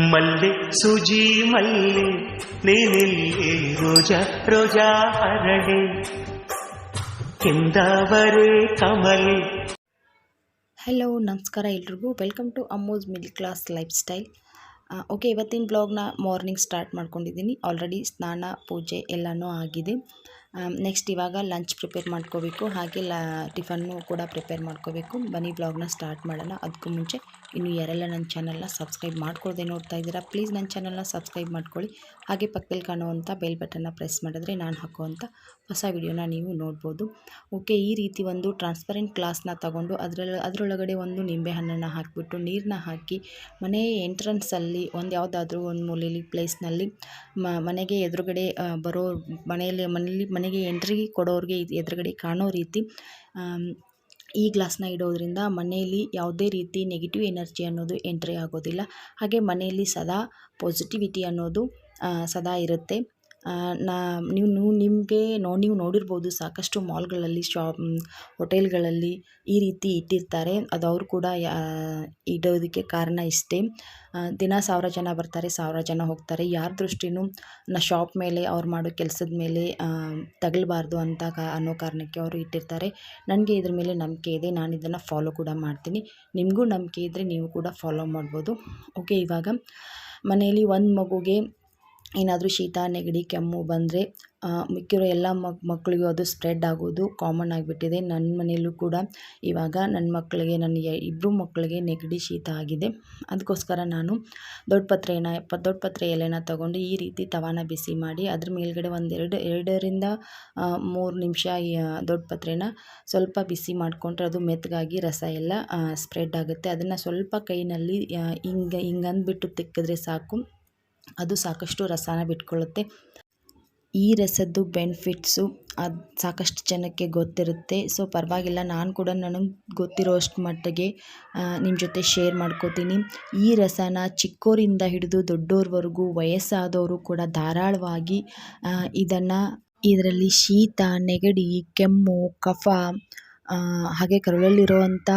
ಮಲ್ಲೆ ಸೂಜಿ ಮಲ್ಲೆ ನೀನಿಲ್ಲಿ ರೋಜಾ ರೋಜಾ ಹರಳೆ. ಕೆಂದಾವರೆ ಕಮಲೆ. ಹಲೋ ನಮಸ್ಕಾರ ಎಲ್ರಿಗೂ. Welcome to Ammo's middle class lifestyle okay ಇವತ್ತಿನ ಬ್ಲಾಗ್ನ ಮಾರ್ನಿಂಗ್ ಸ್ಟಾರ್ಟ್ ಮಾಡ್ಕೊಂಡಿದ್ದೀನಿ. ಆಲ್ರೆಡಿ ಸ್ನಾನ, ಪೂಜೆ ಎಲ್ಲನೂ ಆಗಿದೆ. ನೆಕ್ಸ್ಟ್ ಇವಾಗ ಲಂಚ್ ಪ್ರಿಪೇರ್ ಮಾಡ್ಕೋಬೇಕು. ಹಾಗೆ ಲ ಟಿಫನ್ನು ಕೂಡ ಪ್ರಿಪೇರ್ ಮಾಡ್ಕೋಬೇಕು. ಬನ್ನಿ ಬ್ಲಾಗ್ನ ಸ್ಟಾರ್ಟ್ ಮಾಡೋಣ. ಅದಕ್ಕೂ ಮುಂಚೆ ಇನ್ನು ಯಾರೆಲ್ಲ ನನ್ನ ಚಾನಲ್ನ ಸಬ್ಸ್ಕ್ರೈಬ್ ಮಾಡ್ಕೊಳ್ದೆ ನೋಡ್ತಾ ಇದ್ದೀರಾ ಪ್ಲೀಸ್ ನನ್ನ ಚಾನಲ್ನ ಸಬ್ಸ್ಕ್ರೈಬ್ ಮಾಡ್ಕೊಳ್ಳಿ. ಹಾಗೆ ಪಕ್ಕದಲ್ಲಿ ಕಾಣುವಂಥ ಬೆಲ್ ಬಟನ್ನ ಪ್ರೆಸ್ ಮಾಡಿದ್ರೆ ನಾನು ಹಾಕುವಂಥ ಹೊಸ ವಿಡಿಯೋನ ನೀವು ನೋಡ್ಬೋದು. ಓಕೆ ಈ ರೀತಿ ಒಂದು ಟ್ರಾನ್ಸ್ಪರೆಂಟ್ ಗ್ಲಾಸ್ನ ತಗೊಂಡು ಅದರಲ್ಲಿ ಅದರೊಳಗಡೆ ಒಂದು ನಿಂಬೆಹಣ್ಣನ್ನು ಹಾಕಿಬಿಟ್ಟು ನೀರನ್ನ ಹಾಕಿ ಮನೆ ಎಂಟ್ರೆನ್ಸಲ್ಲಿ ಒಂದು ಯಾವುದಾದ್ರೂ ಒಂದು ಮೂಲೆಯಲ್ಲಿ ಪ್ಲೇಸ್ನಲ್ಲಿ ಮನೆಗೆ ಎದುರುಗಡೆ ಬರೋ ಮನೆಯಲ್ಲಿ, ಮನೇಲಿ ಮನೆಗೆ ಎಂಟ್ರಿ ಕೊಡೋರಿಗೆ ಇದು ಎದುರುಗಡೆ ಕಾಣೋ ರೀತಿ ಈ ಗ್ಲಾಸ್ನ ಇಡೋದ್ರಿಂದ ಮನೆಯಲ್ಲಿ ಯಾವುದೇ ರೀತಿ ನೆಗೆಟಿವ್ ಎನರ್ಜಿ ಅನ್ನೋದು ಎಂಟ್ರಿ ಆಗೋದಿಲ್ಲ. ಹಾಗೆ ಮನೆಯಲ್ಲಿ ಸದಾ ಪಾಸಿಟಿವಿಟಿ ಅನ್ನೋದು ಸದಾ ಇರುತ್ತೆ. ನಾ, ನೀವು ನೀವು ನಿಮಗೆ ನೋ, ನೀವು ನೋಡಿರ್ಬೋದು ಸಾಕಷ್ಟು ಮಾಲ್ಗಳಲ್ಲಿ, ಶಾಪ್ ಹೋಟೆಲ್ಗಳಲ್ಲಿ ಈ ರೀತಿ ಇಟ್ಟಿರ್ತಾರೆ. ಅದು ಅವರು ಕೂಡ ಇಡೋದಕ್ಕೆ ಕಾರಣ ಇಷ್ಟೇ. ದಿನ ಸಾವಿರ ಜನ ಬರ್ತಾರೆ, ಸಾವಿರ ಜನ ಹೋಗ್ತಾರೆ. ಯಾರ ದೃಷ್ಟಿನೂ ನಾ ಶಾಪ್ ಮೇಲೆ ಅವ್ರು ಮಾಡೋ ಕೆಲಸದ ಮೇಲೆ ತಗಲಬಾರ್ದು ಅಂತ ಕಾ, ಅನ್ನೋ ಕಾರಣಕ್ಕೆ ಅವರು ಇಟ್ಟಿರ್ತಾರೆ. ನನಗೆ ಇದ್ರ ಮೇಲೆ ನಂಬಿಕೆ ಇದೆ. ನಾನು ಇದನ್ನು ಫಾಲೋ ಕೂಡ ಮಾಡ್ತೀನಿ. ನಿಮಗೂ ನಂಬಿಕೆ ಇದ್ದರೆ ನೀವು ಕೂಡ ಫಾಲೋ ಮಾಡ್ಬೋದು. ಓಕೆ, ಇವಾಗ ಮನೆಯಲ್ಲಿ ಒಂದು ಮಗುಗೆ ಏನಾದರೂ ಶೀತ, ನೆಗಡಿ, ಕೆಮ್ಮು ಬಂದರೆ ಮಿಕ್ಕಿರೋ ಎಲ್ಲ ಮಕ್ ಮಕ್ಕಳಿಗೂ ಅದು ಸ್ಪ್ರೆಡ್ ಆಗೋದು ಕಾಮನ್ ಆಗಿಬಿಟ್ಟಿದೆ. ನನ್ನ ಮನೆಯಲ್ಲೂ ಕೂಡ ಇವಾಗ ನನ್ನ ಮಕ್ಕಳಿಗೆ ನನ್ನ ಇಬ್ಬರು ಮಕ್ಕಳಿಗೆ ನೆಗಡಿ, ಶೀತ ಆಗಿದೆ. ಅದಕ್ಕೋಸ್ಕರ ನಾನು ದೊಡ್ಡ ದೊಡ್ಡಪತ್ರೆ ಎಲೆನ ತಗೊಂಡು ಈ ರೀತಿ ತವಾನ ಬಿಸಿ ಮಾಡಿ ಅದ್ರ ಮೇಲ್ಗಡೆ ಒಂದೆರಡು, ಎರಡರಿಂದ ಮೂರು ನಿಮಿಷ ದೊಡ್ಡಪತ್ರೆನ ದೊಡ್ಡ ಪತ್ರೆನ ಸ್ವಲ್ಪ ಬಿಸಿ ಮಾಡಿಕೊಂಡ್ರೆ ಅದು ಮೆತ್ತಗಾಗಿ ರಸ ಎಲ್ಲ ಸ್ಪ್ರೆಡ್ ಆಗುತ್ತೆ. ಅದನ್ನು ಸ್ವಲ್ಪ ಕೈನಲ್ಲಿ ಹಿಂಗೆ ಹಿಂಗೆ ಅಂದ್ಬಿಟ್ಟು ತಿಕ್ಕಿದ್ರೆ ಸಾಕು. ಅದು ಸಾಕಷ್ಟು ರಸನ ಬಿಟ್ಕೊಳ್ಳುತ್ತೆ. ಈ ರಸದ್ದು ಬೆನಿಫಿಟ್ಸು ಅದು ಸಾಕಷ್ಟು ಜನಕ್ಕೆ ಗೊತ್ತಿರುತ್ತೆ. ಸೊ, ಪರವಾಗಿಲ್ಲ, ನಾನು ಕೂಡ ನನಗೆ ಗೊತ್ತಿರೋಷ್ಟು ಮಟ್ಟಿಗೆ ನಿಮ್ಮ ಜೊತೆ ಶೇರ್ ಮಾಡ್ಕೋತೀನಿ. ಈ ರಸನ ಚಿಕ್ಕೋರಿಂದ ಹಿಡಿದು ದೊಡ್ಡೋರ್ವರೆಗೂ ವಯಸ್ಸಾದವರು ಕೂಡ ಧಾರಾಳವಾಗಿ ಇದನ್ನು ಇದರಲ್ಲಿ ಶೀತ, ನೆಗಡಿ, ಕೆಮ್ಮು, ಕಫ ಹಾಗೆ ಕರುಳಲ್ಲಿರುವಂಥ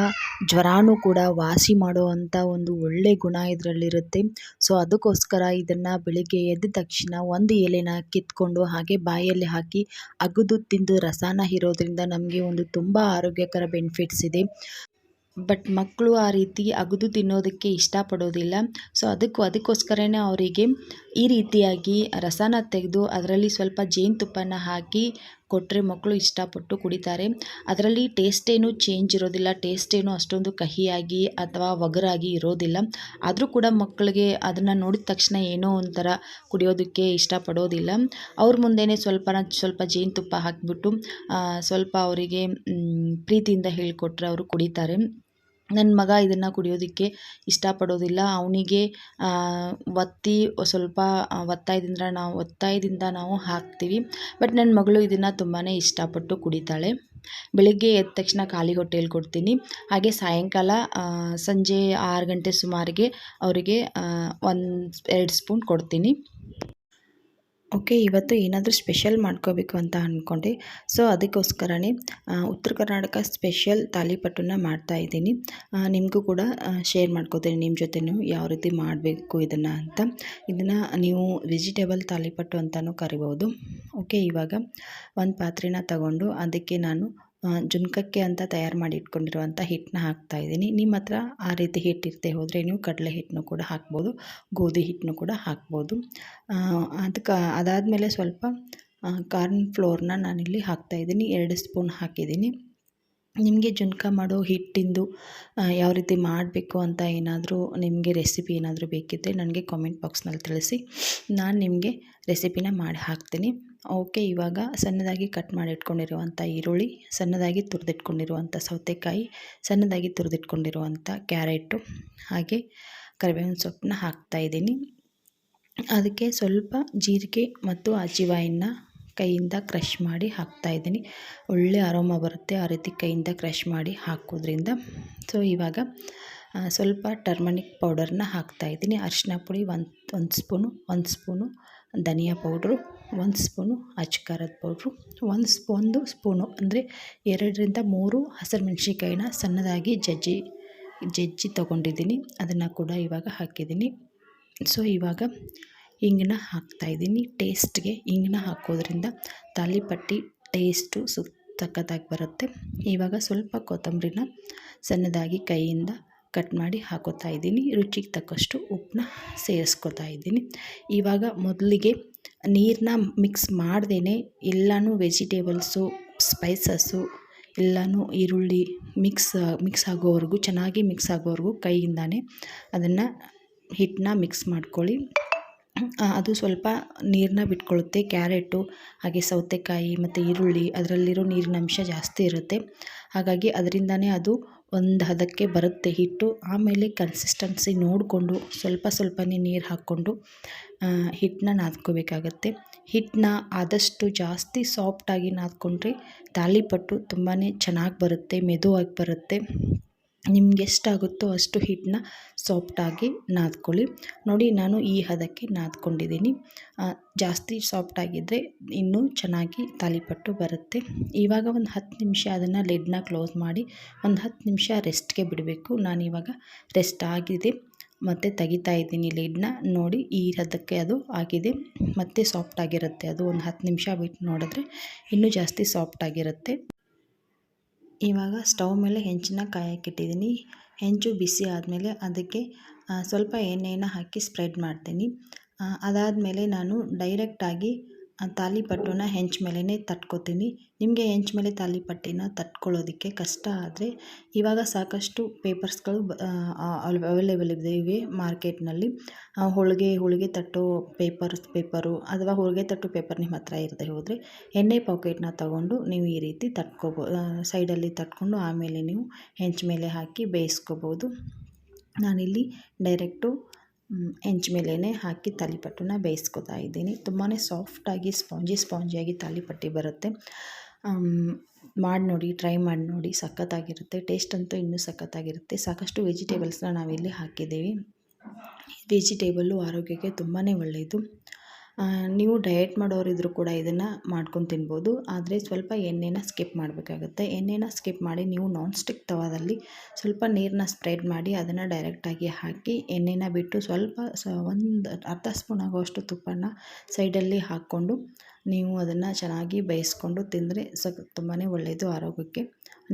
ಜ್ವರಾನೂ ಕೂಡ ವಾಸಿ ಮಾಡುವಂಥ ಒಂದು ಒಳ್ಳೆಯ ಗುಣ ಇದರಲ್ಲಿರುತ್ತೆ. ಸೊ, ಅದಕ್ಕೋಸ್ಕರ ಇದನ್ನು ಬೆಳಿಗ್ಗೆ ಎದ್ದ ತಕ್ಷಣ ಒಂದು ಎಲೆನ ಕಿತ್ಕೊಂಡು ಹಾಗೆ ಬಾಯಲ್ಲಿ ಹಾಕಿ ಅಗಿದು ತಿಂದು ರಸಾನ ಹೀರೋದ್ರಿಂದ ನಮಗೆ ಒಂದು ತುಂಬ ಆರೋಗ್ಯಕರ ಬೆನಿಫಿಟ್ಸ್ ಇದೆ. ಬಟ್ ಮಕ್ಕಳು ಆ ರೀತಿ ಅಗಿದು ತಿನ್ನೋದಕ್ಕೆ ಇಷ್ಟಪಡೋದಿಲ್ಲ. ಸೊ ಅದಕ್ಕೂ, ಅದಕ್ಕೋಸ್ಕರನೇ ಅವರಿಗೆ ಈ ರೀತಿಯಾಗಿ ರಸನ ತೆಗೆದು ಅದರಲ್ಲಿ ಸ್ವಲ್ಪ ಜೇನುತುಪ್ಪನ ಹಾಕಿ ಕೊಟ್ಟರೆ ಮಕ್ಕಳು ಇಷ್ಟಪಟ್ಟು ಕುಡಿತಾರೆ. ಅದರಲ್ಲಿ ಟೇಸ್ಟ್ ಚೇಂಜ್ ಇರೋದಿಲ್ಲ. ಟೇಸ್ಟ್ ಅಷ್ಟೊಂದು ಕಹಿಯಾಗಿ ಅಥವಾ ಒಗರಾಗಿ ಇರೋದಿಲ್ಲ. ಆದರೂ ಕೂಡ ಮಕ್ಕಳಿಗೆ ಅದನ್ನು ನೋಡಿದ ತಕ್ಷಣ ಏನೋ ಒಂಥರ ಕುಡಿಯೋದಕ್ಕೆ ಇಷ್ಟಪಡೋದಿಲ್ಲ. ಅವ್ರ ಮುಂದೆಯೇ ಸ್ವಲ್ಪ ಸ್ವಲ್ಪ ಜೇನುತುಪ್ಪ ಹಾಕಿಬಿಟ್ಟು ಸ್ವಲ್ಪ ಅವರಿಗೆ ಪ್ರೀತಿಯಿಂದ ಹೇಳಿಕೊಟ್ರೆ ಅವರು ಕುಡಿತಾರೆ. ನನ್ನ ಮಗ ಇದನ್ನು ಕುಡಿಯೋದಕ್ಕೆ ಇಷ್ಟಪಡೋದಿಲ್ಲ. ಅವನಿಗೆ ಒತ್ತಿ, ಸ್ವಲ್ಪ ಒತ್ತಾಯದಿಂದ ನಾವು ಒತ್ತಾಯದಿಂದ ನಾವು ಹಾಕ್ತೀವಿ. ಬಟ್ ನನ್ನ ಮಗಳು ಇದನ್ನು ತುಂಬಾ ಇಷ್ಟಪಟ್ಟು ಕುಡಿತಾಳೆ. ಬೆಳಿಗ್ಗೆ ಎದ್ದ ತಕ್ಷಣ ಖಾಲಿ ಹೊಟ್ಟೆಯಲ್ಲಿ ಕೊಡ್ತೀನಿ ಹಾಗೆ ಸಾಯಂಕಾಲ ಸಂಜೆ ಆರು ಗಂಟೆ ಸುಮಾರಿಗೆ ಅವರಿಗೆ ಒಂದು, ಎರಡು ಸ್ಪೂನ್ ಕೊಡ್ತೀನಿ. ಓಕೆ, ಇವತ್ತು ಏನಾದರೂ ಸ್ಪೆಷಲ್ ಮಾಡ್ಕೋಬೇಕು ಅಂತ ಅಂದ್ಕೊಂಡೆ ಸೊ, ಅದಕ್ಕೋಸ್ಕರನೇ ಉತ್ತರ ಕರ್ನಾಟಕ ಸ್ಪೆಷಲ್ ತಾಲಿಪಟ್ಟನ್ನ ಮಾಡ್ತಾ ಇದ್ದೀನಿ. ನಿಮಗೂ ಕೂಡ ಶೇರ್ ಮಾಡ್ಕೋತೀನಿ ನಿಮ್ಮ ಜೊತೆನೂ ಯಾವ ರೀತಿ ಮಾಡಬೇಕು ಇದನ್ನು ಅಂತ. ಇದನ್ನು ನೀವು ವೆಜಿಟೇಬಲ್ ತಾಲಿಪಟ್ಟು ಅಂತಲೂ ಕರಿಬೋದು. ಓಕೆ, ಇವಾಗ ಒಂದು ಪಾತ್ರೆನ ತಗೊಂಡು ಅದಕ್ಕೆ ನಾನು ಜುನ್ಕಕ್ಕೆ ಅಂತ ತಯಾರು ಮಾಡಿ ಇಟ್ಕೊಂಡಿರುವಂಥ ಹಿಟ್ಟನ್ನ ಹಾಕ್ತಾ ಇದ್ದೀನಿ. ನಿಮ್ಮ ಹತ್ರ ಆ ರೀತಿ ಹಿಟ್ಟಿರ್ತೆ ಹೋದರೆ ನೀವು ಕಡಲೆ ಹಿಟ್ಟನ್ನು ಕೂಡ ಹಾಕ್ಬೋದು, ಗೋಧಿ ಹಿಟ್ಟನ್ನು ಕೂಡ ಹಾಕ್ಬೋದು. ಅದಕ್ಕೆ ಅದಾದಮೇಲೆ ಸ್ವಲ್ಪ ಕಾರ್ನ್ ಫ್ಲೋರ್ನ ನಾನಿಲ್ಲಿ ಹಾಕ್ತಾಯಿದ್ದೀನಿ ಎರಡು ಸ್ಪೂನ್ ಹಾಕಿದ್ದೀನಿ. ನಿಮಗೆ ಜುನ್ಕ ಮಾಡೋ ಹಿಟ್ಟಿಂದು ಯಾವ ರೀತಿ ಮಾಡಬೇಕು ಅಂತ ಏನಾದರೂ ನಿಮಗೆ ರೆಸಿಪಿ ಏನಾದರೂ ಬೇಕಿದ್ದರೆ ನನಗೆ ಕಾಮೆಂಟ್ ಬಾಕ್ಸ್ನಲ್ಲಿ ತಿಳಿಸಿ. ನಾನು ನಿಮಗೆ ರೆಸಿಪಿನ ಮಾಡಿ ಹಾಕ್ತೀನಿ. ಓಕೆ ಇವಾಗ ಸಣ್ಣದಾಗಿ ಕಟ್ ಮಾಡಿ ಇಟ್ಕೊಂಡಿರುವಂಥ ಈರುಳ್ಳಿ, ಸಣ್ಣದಾಗಿ ತುರಿದಿಟ್ಕೊಂಡಿರುವಂಥ ಸೌತೆಕಾಯಿ, ಸಣ್ಣದಾಗಿ ತುರಿದಿಟ್ಕೊಂಡಿರುವಂಥ ಕ್ಯಾರೆಟು, ಹಾಗೆ ಕರಿಬೇವಿನ ಸೊಪ್ಪನ್ನ ಹಾಕ್ತಾಯಿದ್ದೀನಿ ಅದಕ್ಕೆ ಸ್ವಲ್ಪ ಜೀರಿಗೆ ಮತ್ತು ಅಜಿವಾಯಿನ ಕೈಯಿಂದ ಕ್ರಷ್ ಮಾಡಿ ಹಾಕ್ತಾಯಿದ್ದೀನಿ ಒಳ್ಳೆ ಅರೋಮ ಬರುತ್ತೆ ಆ ರೀತಿ ಕೈಯಿಂದ ಕ್ರಷ್ ಮಾಡಿ ಹಾಕೋದ್ರಿಂದ ಸೊ, ಇವಾಗ ಸ್ವಲ್ಪ ಟರ್ಮನಿಕ್ ಪೌಡರ್ನ ಹಾಕ್ತಾಯಿದ್ದೀನಿ ಅರಿಶಿನ ಪುಡಿ ಒಂದು ಒಂದು ಸ್ಪೂನು ಒಂದು ಸ್ಪೂನು ಧನಿಯಾ ಪೌಡ್ರು. ಒಂದು ಸ್ಪೂನು ಅಚ್ಚ ಖಾರದ ಪೌಡ್ರು, ಒಂದು ಸ್ಪೂನ್ದು ಸ್ಪೂನು ಅಂದರೆ ಎರಡರಿಂದ ಮೂರು ಹಸಿರು ಮೆಣಸಿನಕಾಯಿನ ಸಣ್ಣದಾಗಿ ಜಜ್ಜಿ ಜಜ್ಜಿ ತೊಗೊಂಡಿದ್ದೀನಿ. ಅದನ್ನು ಕೂಡ ಇವಾಗ ಹಾಕಿದ್ದೀನಿ. ಸೊ ಇವಾಗ ಹಿಂಗನ್ನ ಹಾಕ್ತಾಯಿದ್ದೀನಿ ಟೇಸ್ಟ್ಗೆ ಹಿಂಗನ್ನ ಹಾಕೋದ್ರಿಂದ ತಾಲಿಪಟ್ಟಿ ಟೇಸ್ಟು ಸು ಸಖತ್ತಾಗಿ ಬರುತ್ತೆ. ಇವಾಗ ಸ್ವಲ್ಪ ಕೊತ್ತಂಬರಿನ ಸಣ್ಣದಾಗಿ ಕೈಯಿಂದ ಕಟ್ ಮಾಡಿ ಹಾಕೋತಾ ಇದ್ದೀನಿ. ರುಚಿಗೆ ತಕ್ಕಷ್ಟು ಉಪ್ಪನ್ನ ಸೇರಿಸ್ಕೊತಾ ಇದ್ದೀನಿ. ಇವಾಗ ಮೊದಲಿಗೆ ನೀರನ್ನ ಮಿಕ್ಸ್ ಮಾಡ್ದೇ ಎಲ್ಲನೂ ವೆಜಿಟೇಬಲ್ಸು, ಸ್ಪೈಸಸ್ಸು, ಎಲ್ಲನೂ ಈರುಳ್ಳಿ ಮಿಕ್ಸ್ ಮಿಕ್ಸ್ ಆಗೋವರೆಗೂ, ಚೆನ್ನಾಗಿ ಮಿಕ್ಸ್ ಆಗೋವರೆಗೂ ಕೈಯಿಂದನೇ ಅದನ್ನು ಹಿಟ್ಟನ್ನ ಮಿಕ್ಸ್ ಮಾಡ್ಕೊಳ್ಳಿ. ಅದು ಸ್ವಲ್ಪ ನೀರನ್ನ ಬಿಟ್ಕೊಳ್ಳುತ್ತೆ ಕ್ಯಾರೆಟು, ಹಾಗೆ ಸೌತೆಕಾಯಿ ಮತ್ತು ಈರುಳ್ಳಿ, ಅದರಲ್ಲಿರೋ ನೀರಿನ ಅಂಶ ಜಾಸ್ತಿ ಇರುತ್ತೆ. ಹಾಗಾಗಿ ಅದರಿಂದನೇ ಅದು ಒಂದು ಹದಕ್ಕೆ ಬರುತ್ತೆ ಹಿಟ್ಟು. ಆಮೇಲೆ ಕನ್ಸಿಸ್ಟೆನ್ಸಿ ನೋಡಿಕೊಂಡು ಸ್ವಲ್ಪ ಸ್ವಲ್ಪನೇ ನೀರು ಹಾಕ್ಕೊಂಡು ಹಿಟ್ಟನ್ನ ನಾದ್ಕೋಬೇಕಾಗತ್ತೆ. ಹಿಟ್ಟನ್ನ ಆದಷ್ಟು ಜಾಸ್ತಿ ಸಾಫ್ಟಾಗಿ ನಾದ್ಕೊಂಡ್ರೆ ತಾಲಿಪಟ್ಟು ತುಂಬಾ ಚೆನ್ನಾಗಿ ಬರುತ್ತೆ, ಮೆದುವಾಗಿ ಬರುತ್ತೆ. ನಿಮ್ಗೆ ಎಷ್ಟಾಗುತ್ತೋ ಅಷ್ಟು ಹಿಟ್ಟನ್ನ ಸಾಫ್ಟಾಗಿ ನಾದ್ಕೊಳ್ಳಿ. ನೋಡಿ, ನಾನು ಈ ಹದಕ್ಕೆ ನಾದ್ಕೊಂಡಿದ್ದೀನಿ. ಜಾಸ್ತಿ ಸಾಫ್ಟಾಗಿದ್ದರೆ ಇನ್ನೂ ಚೆನ್ನಾಗಿ ತಾಲಿಪಟ್ಟು ಬರುತ್ತೆ. ಇವಾಗ ಒಂದು ಹತ್ತು ನಿಮಿಷ ಅದನ್ನು ಲಿಡ್ನ ಕ್ಲೋಸ್ ಮಾಡಿ, ಒಂದು ಹತ್ತು ನಿಮಿಷ ರೆಸ್ಟ್ಗೆ ಬಿಡಬೇಕು. ನಾನು ಇವಾಗ ರೆಸ್ಟ್ ಆಗಿದೆ. ಮತ್ತು ತೆಗಿತಾ ಇದ್ದೀನಿ ಲಿಡ್ನ ನೋಡಿ, ಈ ಹದಕ್ಕೆ ಅದು ಆಗಿದೆ. ಮತ್ತು ಸಾಫ್ಟಾಗಿರುತ್ತೆ ಅದು. ಒಂದು ಹತ್ತು ನಿಮಿಷ ಬಿಟ್ಟು ನೋಡಿದ್ರೆ ಇನ್ನೂ ಜಾಸ್ತಿ ಸಾಫ್ಟಾಗಿರುತ್ತೆ ಇವಾಗ ಸ್ಟವ್ ಮೇಲೆ ಹೆಂಚನ್ನ ಕಾಯಕ್ಕಿಟ್ಟಿದ್ದೀನಿ. ಹೆಂಚು ಬಿಸಿ ಆದಮೇಲೆ ಅದಕ್ಕೆ ಸ್ವಲ್ಪ ಎಣ್ಣೆಯನ್ನು ಹಾಕಿ ಸ್ಪ್ರೆಡ್ ಮಾಡ್ತೀನಿ. ಅದಾದಮೇಲೆ ನಾನು ಡೈರೆಕ್ಟಾಗಿ ತಾಲಿಪಟ್ಟುನ ಹೆಂಚು ಮೇಲೇ ತಟ್ಕೊತೀನಿ. ನಿಮಗೆ ಹೆಂಚು ಮೇಲೆ ತಾಲಿಪಟ್ಟಿನ ತಟ್ಕೊಳ್ಳೋದಕ್ಕೆ ಕಷ್ಟ ಆದರೆ ಇವಾಗ ಸಾಕಷ್ಟು ಪೇಪರ್ಸ್ಗಳು ಅವೈಲೇಬಲ್ ಇವೆ ಮಾರ್ಕೆಟ್ನಲ್ಲಿ. ಹೋಳಿಗೆ ಹೋಳಿಗೆ ತಟ್ಟೋ ಪೇಪರ್ಸ್, ಪೇಪರು ಅಥವಾ ಹೋಳಿಗೆ ತಟ್ಟು ಪೇಪರ್ ನಿಮ್ಮ ಹತ್ರ ಇರದೆ ಹೋದರೆ ಎಣ್ಣೆ ಪಾಕೆಟ್ನ ತಗೊಂಡು ನೀವು ಈ ರೀತಿ ತಟ್ಕೋಬೋ ಸೈಡಲ್ಲಿ ತಟ್ಕೊಂಡು ಆಮೇಲೆ ನೀವು ಹೆಂಚು ಮೇಲೆ ಹಾಕಿ ಬೇಯಿಸ್ಕೋಬೋದು. ನಾನಿಲ್ಲಿ ಡೈರೆಕ್ಟು ಹೆಂಚ್ ಮೇಲೇ ಹಾಕಿ ತಾಲಿಪಟ್ಟನ್ನ ಬೇಯಿಸ್ಕೊತಾ ಇದ್ದೀನಿ. ತುಂಬಾ ಸಾಫ್ಟಾಗಿ ಸ್ಪಾಂಜಿ ಸ್ಪಾಂಜಿಯಾಗಿ ತಾಲಿಪಟ್ಟಿ ಬರುತ್ತೆ. ಮಾಡಿ ನೋಡಿ ಟ್ರೈ ಮಾಡಿ ನೋಡಿ, ಸಖತ್ತಾಗಿರುತ್ತೆ. ಟೇಸ್ಟ್ ಅಂತೂ ಇನ್ನೂ ಸಖತ್ತಾಗಿರುತ್ತೆ. ಸಾಕಷ್ಟು ವೆಜಿಟೇಬಲ್ಸ್ನ ನಾವಿಲ್ಲಿ ಹಾಕಿದ್ದೀವಿ. ವೆಜಿಟೇಬಲ್ಲು ಆರೋಗ್ಯಕ್ಕೆ ತುಂಬಾ ಒಳ್ಳೆಯದು ನೀವು ಡಯಟ್ ಮಾಡೋರಿದ್ದರೂ ಕೂಡ ಇದನ್ನು ಮಾಡ್ಕೊಂಡು ತಿನ್ಬೋದು. ಆದರೆ ಸ್ವಲ್ಪ ಎಣ್ಣೆನ ಸ್ಕಿಪ್ ಮಾಡಬೇಕಾಗುತ್ತೆ. ಎಣ್ಣೆನ ಸ್ಕಿಪ್ ಮಾಡಿ ನೀವು ನಾನ್ ಸ್ಟಿಕ್ ತವಾದಲ್ಲಿ ಸ್ವಲ್ಪ ನೀರನ್ನ ಸ್ಪ್ರೆಡ್ ಮಾಡಿ ಅದನ್ನು ಡೈರೆಕ್ಟಾಗಿ ಹಾಕಿ ಎಣ್ಣೆನ ಬಿಟ್ಟು ಸ್ವಲ್ಪ ಸ, ಒಂದು ಅರ್ಧ ಸ್ಪೂನ್ ಆಗೋಷ್ಟು ತುಪ್ಪನ ಸೈಡಲ್ಲಿ ಹಾಕ್ಕೊಂಡು ನೀವು ಅದನ್ನು ಚೆನ್ನಾಗಿ ಬೇಯಿಸ್ಕೊಂಡು ತಿಂದರೆ ಸ ತುಂಬಾ ಒಳ್ಳೆಯದು ಆರೋಗ್ಯಕ್ಕೆ.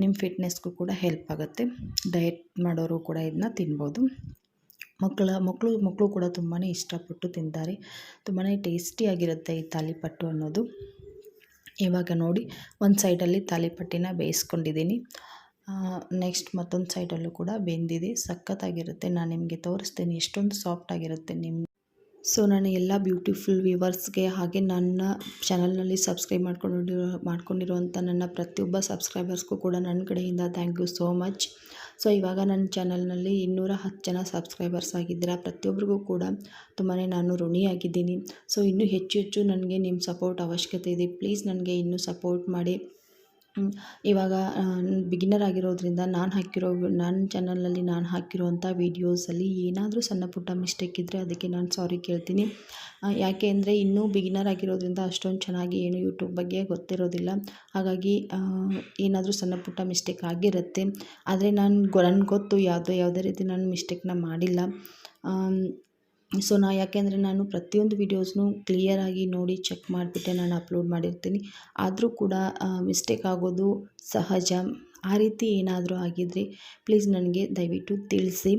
ನಿಮ್ಮ ಫಿಟ್ನೆಸ್ಗೂ ಕೂಡ ಹೆಲ್ಪ್ ಆಗುತ್ತೆ. ಡಯಟ್ ಮಾಡೋರು ಕೂಡ ಇದನ್ನ ತಿನ್ಬೋದು. ಮಕ್ಕಳ, ಮಕ್ಕಳು ಮಕ್ಕಳು ಕೂಡ ತುಂಬಾ ಇಷ್ಟಪಟ್ಟು ತಿಂತಾರೆ. ತುಂಬಾ ಟೇಸ್ಟಿಯಾಗಿರುತ್ತೆ ಈ ತಾಲಿಪಟ್ಟು ಅನ್ನೋದು. ಇವಾಗ ನೋಡಿ, ಒಂದು ಸೈಡಲ್ಲಿ ತಾಲಿಪಟ್ಟಿನ ಬೇಯಿಸ್ಕೊಂಡಿದ್ದೀನಿ. ನೆಕ್ಸ್ಟ್ ಮತ್ತೊಂದು ಸೈಡಲ್ಲೂ ಕೂಡ ಬೆಂದಿದೆ. ಸಖತ್ತಾಗಿರುತ್ತೆ. ನಾನು ನಿಮಗೆ ತೋರಿಸ್ತೀನಿ. ಎಷ್ಟೊಂದು ಸಾಫ್ಟಾಗಿರುತ್ತೆ ನಿಮ್ಮ ಸೊ ನಾನು ಎಲ್ಲ ಬ್ಯೂಟಿಫುಲ್ ವ್ಯೂವರ್ಸ್ಗೆ ಹಾಗೆ ನನ್ನ ಚಾನಲ್ನಲ್ಲಿ ಸಬ್ಸ್ಕ್ರೈಬ್ ಮಾಡ್ಕೊಂಡಿರೋ ಮಾಡ್ಕೊಂಡಿರುವಂಥ ನನ್ನ ಪ್ರತಿಯೊಬ್ಬ ಸಬ್ಸ್ಕ್ರೈಬರ್ಸ್ಗೂ ಕೂಡ ನನ್ನ ಕಡೆಯಿಂದ thank you so much so ಇವಾಗ ನನ್ನ ಚಾನಲ್ನಲ್ಲಿ ಇನ್ನೂರ ಹತ್ತು ಜನ ಸಬ್ಸ್ಕ್ರೈಬರ್ಸ್ ಆಗಿದ್ದೀರಾ. ಪ್ರತಿಯೊಬ್ಬರಿಗೂ ಕೂಡ ತುಂಬಾ ನಾನು ಋಣಿಯಾಗಿದ್ದೀನಿ ಸೊ ಇನ್ನೂ ಹೆಚ್ಚು ಹೆಚ್ಚು ನನಗೆ ನಿಮ್ಮ ಸಪೋರ್ಟ್ ಅವಶ್ಯಕತೆ ಇದೆ. ಪ್ಲೀಸ್ ನನಗೆ ಇನ್ನೂ ಸಪೋರ್ಟ್ ಮಾಡಿ. ಇವಾಗ ಬಿಗಿನರ್ ಆಗಿರೋದರಿಂದ ನಾನು ಹಾಕಿರೋ ನನ್ನ ಚಾನಲಲ್ಲಿ ನಾನು ಹಾಕಿರೋವಂಥ ವೀಡಿಯೋಸಲ್ಲಿ ಏನಾದರೂ ಸಣ್ಣ ಪುಟ್ಟ ಮಿಸ್ಟೇಕ್ ಇದ್ದರೆ ಅದಕ್ಕೆ ನಾನು ಸಾರಿ ಕೇಳ್ತೀನಿ. ಯಾಕೆ ಅಂದರೆ ಇನ್ನೂ ಬಿಗಿನರ್ ಆಗಿರೋದ್ರಿಂದ ಅಷ್ಟೊಂದು ಚೆನ್ನಾಗಿ ಏನು ಯೂಟ್ಯೂಬ್ ಬಗ್ಗೆ ಗೊತ್ತಿರೋದಿಲ್ಲ. ಹಾಗಾಗಿ ಏನಾದರೂ ಸಣ್ಣ ಪುಟ್ಟ ಮಿಸ್ಟೇಕ್ ಆಗಿರುತ್ತೆ. ಆದರೆ ನಾನು ನನ್ಗೆ ಗೊತ್ತು ಯಾವುದೋ, ಯಾವುದೇ ರೀತಿ ನಾನು ಮಿಸ್ಟೇಕ್ನ ಮಾಡಿಲ್ಲ. ಸೊ ನಾ ಯಾಕೆಂದರೆ ನಾನು ಪ್ರತಿಯೊಂದು ವೀಡಿಯೋಸ್ನು ಕ್ಲಿಯರಾಗಿ ನೋಡಿ ಚೆಕ್ ಮಾಡಿಬಿಟ್ಟೆ, ನಾನು ಅಪ್ಲೋಡ್ ಮಾಡಿರ್ತೀನಿ. ಆದರೂ ಕೂಡ ಮಿಸ್ಟೇಕ್ ಆಗೋದು ಸಹಜ. ಆ ರೀತಿ ಏನಾದರೂ ಆಗಿದ್ದರೆ ಪ್ಲೀಸ್ ನನಗೆ ದಯವಿಟ್ಟು ತಿಳಿಸಿ.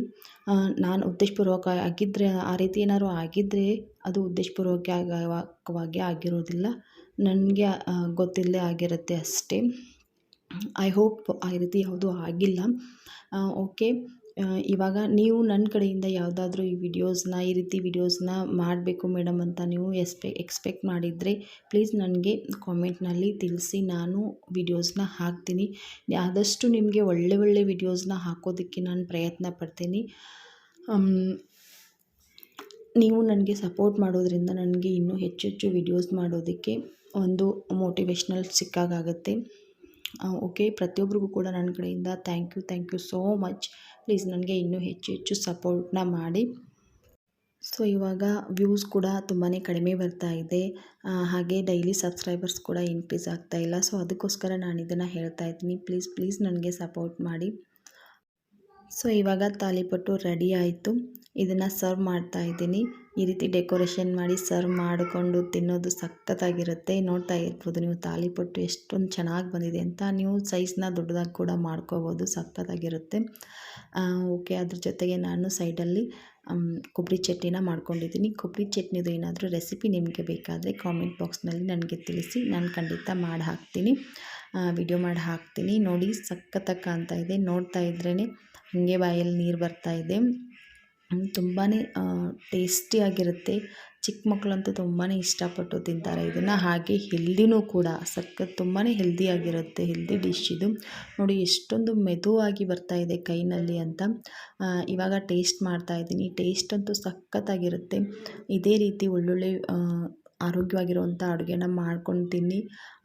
ನಾನು ಉದ್ದೇಶಪೂರ್ವಕ ಆಗಿದ್ದರೆ ಆ ರೀತಿ ಏನಾದರೂ ಆಗಿದ್ದರೆ ಅದು ಉದ್ದೇಶಪೂರ್ವಕವಾಗಿ ಆಗಿರೋದಿಲ್ಲ. ನನಗೆ ಗೊತ್ತಿಲ್ಲದೆ ಆಗಿರುತ್ತೆ ಅಷ್ಟೇ. ಐ ಹೋಪ್ ಆ ರೀತಿ ಯಾವುದೂ ಆಗಿಲ್ಲ. ಓಕೆ ಇವಾಗ ನೀವು ನನ್ನ ಕಡೆಯಿಂದ ಯಾವುದಾದ್ರೂ ಈ ವಿಡಿಯೋಸ್ನ ಈ ರೀತಿ ವಿಡಿಯೋಸ್ನ ಮಾಡಬೇಕು ಮೇಡಮ್ ಅಂತ ನೀವು ಎಸ್ಪೆ ಎಕ್ಸ್ಪೆಕ್ಟ್ ಮಾಡಿದರೆ ಪ್ಲೀಸ್ ನನಗೆ ಕಾಮೆಂಟ್ನಲ್ಲಿ ತಿಳಿಸಿ, ನಾನು ವಿಡಿಯೋಸ್ನ ಹಾಕ್ತೀನಿ. ಆದಷ್ಟು ನಿಮಗೆ ಒಳ್ಳೆ ಒಳ್ಳೆ ವಿಡಿಯೋಸ್ನ ಹಾಕೋದಕ್ಕೆ ನಾನು ಪ್ರಯತ್ನ ಪಡ್ತೀನಿ. ನೀವು ನನಗೆ ಸಪೋರ್ಟ್ ಮಾಡೋದ್ರಿಂದ ನನಗೆ ಇನ್ನೂ ಹೆಚ್ಚೆಚ್ಚು ಹೆಚ್ಚು ವಿಡಿಯೋಸ್ ಮಾಡೋದಕ್ಕೆ ಒಂದು ಮೋಟಿವೇಶ್ನಲ್ ಸಿಕ್ಕಾಗುತ್ತೆ ಓಕೆ ಪ್ರತಿಯೊಬ್ಬರಿಗೂ ಕೂಡ ನನ್ನ ಕಡೆಯಿಂದ thank you thank you so much please ನನಗೆ ಇನ್ನೂ ಹೆಚ್ಚು ಹೆಚ್ಚು ಸಪೋರ್ಟ್ನ ಮಾಡಿ. ಸೊ, ಇವಾಗ ವ್ಯೂಸ್ ಕೂಡ ತುಂಬಾ ಕಡಿಮೆ ಬರ್ತಾ ಇದೆ. ಹಾಗೆ ಡೈಲಿ ಸಬ್ಸ್ಕ್ರೈಬರ್ಸ್ ಕೂಡ ಇನ್ಕ್ರೀಸ್ ಆಗ್ತಾ ಇಲ್ಲ. ಸೊ, ಅದಕ್ಕೋಸ್ಕರ ನಾನು ಇದನ್ನು ಹೇಳ್ತಾ ಇದ್ದೀನಿ. ಪ್ಲೀಸ್ ಪ್ಲೀಸ್ ನನಗೆ ಸಪೋರ್ಟ್ ಮಾಡಿ. ಸೊ, ಇವಾಗ ತಾಲಿಪಟ್ಟು ರೆಡಿ ಆಯಿತು. ಇದನ್ನು ಸರ್ವ್ ಮಾಡ್ತಾ ಇದ್ದೀನಿ. ಈ ರೀತಿ ಡೆಕೋರೇಷನ್ ಮಾಡಿ ಸರ್ವ್ ಮಾಡಿಕೊಂಡು ತಿನ್ನೋದು ಸಖತ್ತಾಗಿರುತ್ತೆ. ನೋಡ್ತಾ ಇರ್ಬೋದು ನೀವು ತಾಲಿಪಟ್ಟು ಎಷ್ಟೊಂದು ಚೆನ್ನಾಗಿ ಬಂದಿದೆ ಅಂತ. ನೀವು ಸೈಜ್ನ ದೊಡ್ಡದಾಗಿ ಕೂಡ ಮಾಡ್ಕೋಬೋದು, ಸಖತ್ತಾಗಿರುತ್ತೆ. ಓಕೆ, ಅದ್ರ ಜೊತೆಗೆ ನಾನು ಸೈಡಲ್ಲಿ ಕೊಬ್ಬರಿ ಚಟ್ನಿನ ಮಾಡ್ಕೊಂಡಿದ್ದೀನಿ. ಕೊಬ್ಬರಿ ಚಟ್ನಿದು ಏನಾದರೂ ರೆಸಿಪಿ ನಿಮಗೆ ಬೇಕಾದರೆ ಕಾಮೆಂಟ್ ಬಾಕ್ಸ್ನಲ್ಲಿ ನನಗೆ ತಿಳಿಸಿ, ನಾನು ಖಂಡಿತ ಮಾಡಿ ಹಾಕ್ತೀನಿ. ವಿಡಿಯೋ ಮಾಡಿ ಹಾಕ್ತೀನಿ. ನೋಡಿ, ಸಖತ್ತಾಗಿ ಕಾಣ್ತಾ ಇದೆ. ನೋಡ್ತಾ ಇದ್ರೇ ಹಾಗೆ ಬಾಯಲ್ಲಿ ನೀರು ಬರ್ತಾ ಇದೆ. ತುಂಬಾ ಟೇಸ್ಟಿಯಾಗಿರುತ್ತೆ ಚಿಕ್ಕ ಮಕ್ಕಳಂತೂ ತುಂಬಾ ಇಷ್ಟಪಟ್ಟು ತಿಂತಾರೆ. ಇದನ್ನು ಹಾಗೆ ಹೆಲ್ದಿನೂ ಕೂಡ, ಸಖತ್ ತುಂಬಾ ಹೆಲ್ದಿಯಾಗಿರುತ್ತೆ ಹೆಲ್ದಿ ಡಿಶ್ ಇದು. ನೋಡಿ, ಎಷ್ಟೊಂದು ಮೆದುವಾಗಿ ಬರ್ತಾ ಇದೆ ಕೈನಲ್ಲಿ ಅಂತ. ಇವಾಗ ಟೇಸ್ಟ್ ಮಾಡ್ತಾ ಇದ್ದೀನಿ. ಟೇಸ್ಟ್ ಅಂತೂ ಸಖತ್ತಾಗಿರುತ್ತೆ. ಇದೇ ರೀತಿ ಒಳ್ಳೊಳ್ಳೆ ಆರೋಗ್ಯವಾಗಿರುವಂಥ ಅಡುಗೆನ ಮಾಡ್ಕೊಂಡು ತಿನ್ನಿ.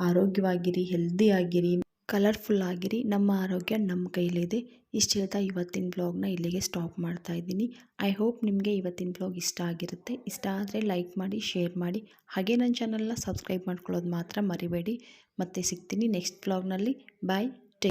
ಆರೋಗ್ಯವಾಗಿರಿ ಹೆಲ್ದಿಯಾಗಿರಿ ಕಲರ್ಫುಲ್ ಆಗಿರಿ. ನಮ್ಮ ಆರೋಗ್ಯ ನಮ್ಮ ಕೈಲಿದೆ. ಇಷ್ಟು ಹೇಳ್ತಾ ಇವತ್ತಿನ ಬ್ಲಾಗ್ನ ಇಲ್ಲಿಗೆ ಸ್ಟಾಪ್ ಮಾಡ್ತಾ ಇದ್ದೀನಿ. ಐ ಹೋಪ್ ನಿಮಗೆ ಇವತ್ತಿನ ಬ್ಲಾಗ್ ಇಷ್ಟ ಆಗಿರುತ್ತೆ. ಇಷ್ಟ ಆದರೆ ಲೈಕ್ ಮಾಡಿ ಶೇರ್ ಮಾಡಿ. ಹಾಗೆ ನನ್ನ ಚಾನಲ್ನ ಸಬ್ಸ್ಕ್ರೈಬ್ ಮಾಡ್ಕೊಳ್ಳೋದು ಮಾತ್ರ ಮರಿಬೇಡಿ. ಮತ್ತೆ ಸಿಗ್ತೀನಿ ನೆಕ್ಸ್ಟ್ ಬ್ಲಾಗ್ನಲ್ಲಿ ಬಾಯ್